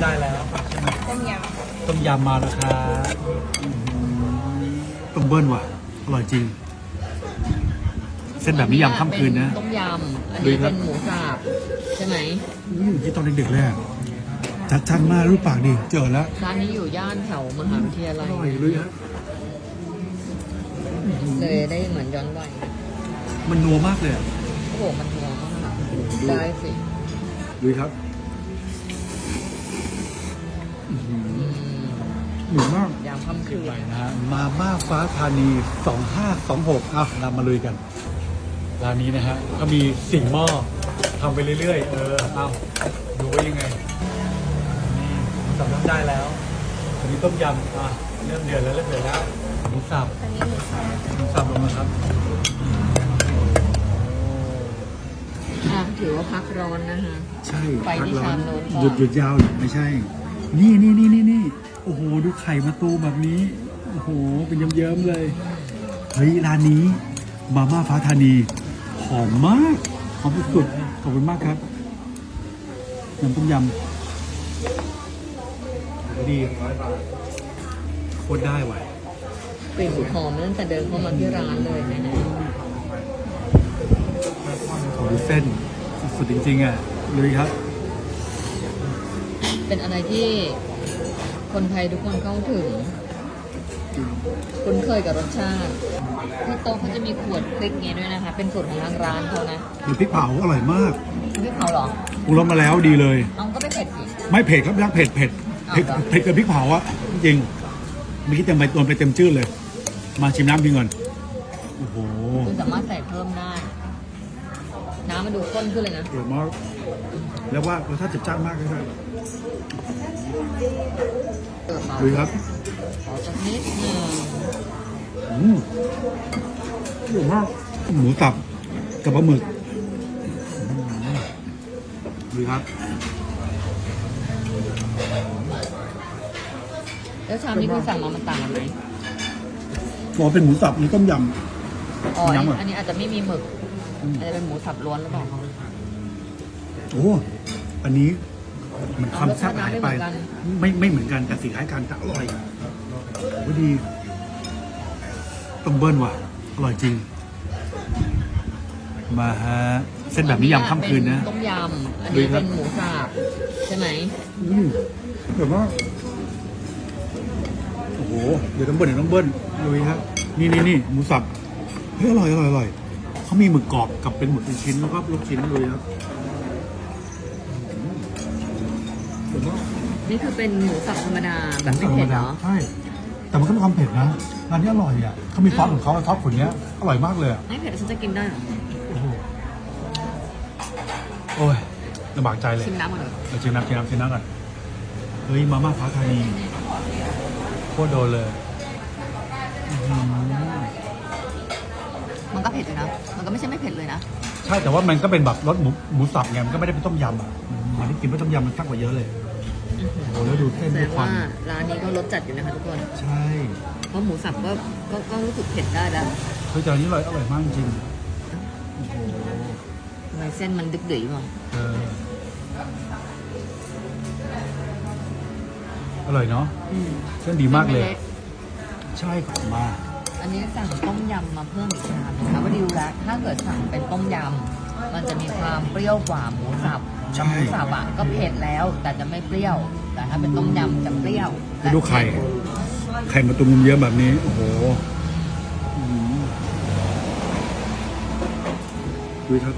ำได้แล้วต้มยต้มยำมาแล้วครับอื้อหือต้มเบิ้ลว่ะ อร่อยจริง เส้นแบบนี้ยำค่ำคืนนะ ต้มยำ อันดูนี้ครับเป็นหมูสับใช่ไหมอื้อที่ตอนเด็กๆเลยอะจัดจังมากรูปปากดิ เจอแล้ว ร้านนี้อยู่ย่านแถวมหาวิทยาอลัยร่อยเลยฮะเลยได้เหมือนย้อนวัยมันนัวมากเลยอะโอ้โห มันนัวมาก ได้สิดูครับ หมูมากยามค่ำคืนไปนะฮะมาม่าฟ้าธานี 2526อะเรามาลุยกัน ร้านนี้นะฮะก็มีสิ่งหม้อทำไปเรื่อยๆ เออเอาดูว่ายังไง นี่หมูสับน้ำได้แล้วอันนี้ต้มยำอะเริ่มเดือดแล้วเริ่มเดือดแล้วหมูสับอันนี้หมูสับหมูสับลงมาครับอะถือว่าพักร้อนนะคะใช่ไปที่พักร้อนชามโน้นก่อนหยุดหยุดยาวเหรอไม่ใช่ นี่นี่นี่นี่นี่โอ้โห ดูไข่มาตูมแบบนี้ โอ้โห เป็นเยิ้มๆเลย เฮ้ย ร้านนี้มาม่าฟ้าธานี หอมมาก หอมสุดๆขอบคุณมากครับน้ำต้มยำดีโคตรได้ว่ะกลิ่นหอมตั้งแต่เดินเข้ามาที่ร้านเลยนะฮะขอดูเส้นสุดๆจริงๆอะลุยครับ เป็นอะไรที่คนไทยทุกคนเข้าถึง คุ้นเคยกับรสชาติที่โต๊ะเขาจะมีขวดพริกเงี้ยด้วยนะคะ เป็นสูตรของทางร้านเขานะมีพริกเผาอร่อยมากพริกเผาเหรอปรุงรสมาแล้วดีเลยเอาก็ไม่เผ็ดสิไม่เผ็ดครับรักเผ็ดเผ็ดเผ็ดเอาเหรอเผ็ดกับพริกเผาอะจริงเมื่อกี้เต็มไปตัวไปเต็มชื่อเลย มาชิมน้ำพิงก่อนโอ้โห คุณสามารถใส่เพิ่มได้ น้ำมันดูข้นขึ้นเลยนะอร่อยมากแล้วว่ารสชาติจัดจ้านมากเลยครับเติมมาดูครับขอสักนิดหนึ่งอืมอร่อยมากหมูสับกับปลาหมึกอืมดูครับ แล้วชามนี้คุณสั่งมามันต่างกันไหมบอกว่าเป็นหมูสับนี่ต้มยอ๋ออันน้ำเหรนี้ออันนี้อาจจะไม่มีหมึกำ อืมอาจจะเป็นหมูสับล้วนหรือเปล่าโอ้อันนี้มันความแซ่บหายไปเอารสชาติน้ำไม่ไม่เหมือนกันแต่สีคล้ายกันแต่อร่อยโอ้ดีต้องเบิ้ลว่ะ อร่อยจริง มาฮะเส้นแบบนี้ยำค่ำคืนนะเป็ต้มยำอันดูนี้ครับเป็นหมูสับใช่ไหมอืมเดี๋ยวว่าโอ้โห เดี๋ยวต้องเบิ้ลเดี๋ยวต้องเบิ้ลดูครับ นี่นี่นี่หมูสับเฮ้ยอร่อยอร่อยอร่อย เขามีหมึกกรอบกับเป็นหมึกเป็นชิ้นแล้วก็ลูกชิ้นเลยครับอืมเดี๋ยวว่านี่คือเป็นหมูสับธรรมดาแบบไม่เผ็ดเหรอใช่ แต่มันก็มีความเผ็ดนะร้านนี้อร่อยอะเขามีซอสของเขาซอสขนเนี้ยอร่อยมากเลยอะไม่เผ็ดฉันจะกินได้เหรอโอ้โหโอ้ยลำบากใจเลยชิมน้ำก่อนเหรอเราชิมน้ำชิมน้ำชิมน้ำก่อนเฮ้ยมาม่าฟ้าธานีโคตรโดนเลยอื้อหือ มันก็เผ็ดเลยนะ มันก็ไม่ใช่ไม่เผ็ดเลยนะ ใช่แต่ว่ามันก็เป็นแบบรสหมูหมูสับไงมันก็ไม่ได้เป็นต้มยำอะเหมือนที่กินเป็นต้มยำมันชักกว่าเยอะเลยโอ้โหแล้วดูเส้นแสดด้วยงควาว่ามร้านนี้ก็รสจัดอยู่นะคะทุกคน ใช่เพราะหมูสับก็ก็ก็รู้สึกเผ็ดได้แล้วเฮ้ยแต่อันนี้อร่อยอร่อยมากจริงโอ้โหทำไมเส้นมันดึกดื๋ยมั้งเอออร่อยเนาะอืมเส้นดีมากเลยไะใช่ครับมา อันนี้สั่งต้มยำมาเพิ่มอีกชามนะคะว่าดิวแล้วถ้าเกิดสั่งเป็นต้มยำมันจะมีความเปรี้ยวกว่าหมูสับใช่แต่หมูสับอะก็เผ็ดแล้ว แต่จะไม่เปรี้ยว แต่ถ้าเป็นต้มยำจะเปรี้ยวและ ดูไข่ ไข่มาตุมเยอะแบบนี้ โอ้โหอื้อหือดูครับ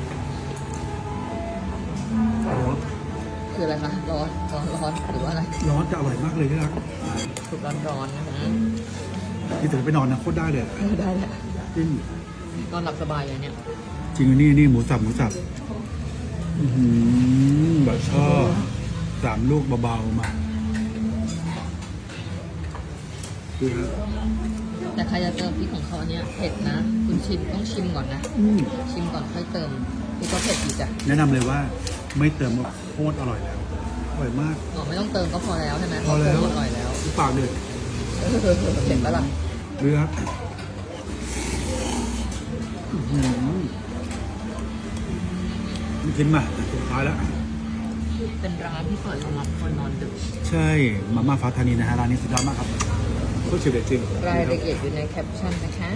ร้อนคืออะไรคะร้อนร้อนร้อนหรือว่าอะไร ร้อนจะอร่อยมากเลยที่รัก สุกร้อนร้อนนะคะ ที่ถึงไปนอนนะโคตรได้เลยได้แหละจริงนอนหลับสบายเลยเนี่ยจริงนี่นี่หมูสับหมูสับอื้อหือแบบชอบสามลูกเบาๆมาดูครับแต่ใครจะเติมพริกของเขาเนี่ยเผ็ดนะ คุณชิมต้องชิมก่อนนะ อืม ชิมก่อนค่อยเติมพริกก็เผ็ดอีกอะแนะนำเลยว่าไม่เติมก็โคตรอร่อยแล้ว อร่อยมาก อ๋อไม่ต้องเติมก็พอแล้วใช่ไหมพอแล้วอร่อยแล้วดูปากเลย เผ็ดปะล่ะดูครับอื้อหือนี่กินมาสุดท้ายแล้ว เป็นร้านที่เปิดสำหรับคนนอนดึก ใช่ มาม่าฟ้าธานีนะฮะ ร้านนี้สุดยอดมากครับโคตรชิวเด็ดจริงรายละเอียดอยู่ในแคปชั่นนะคะ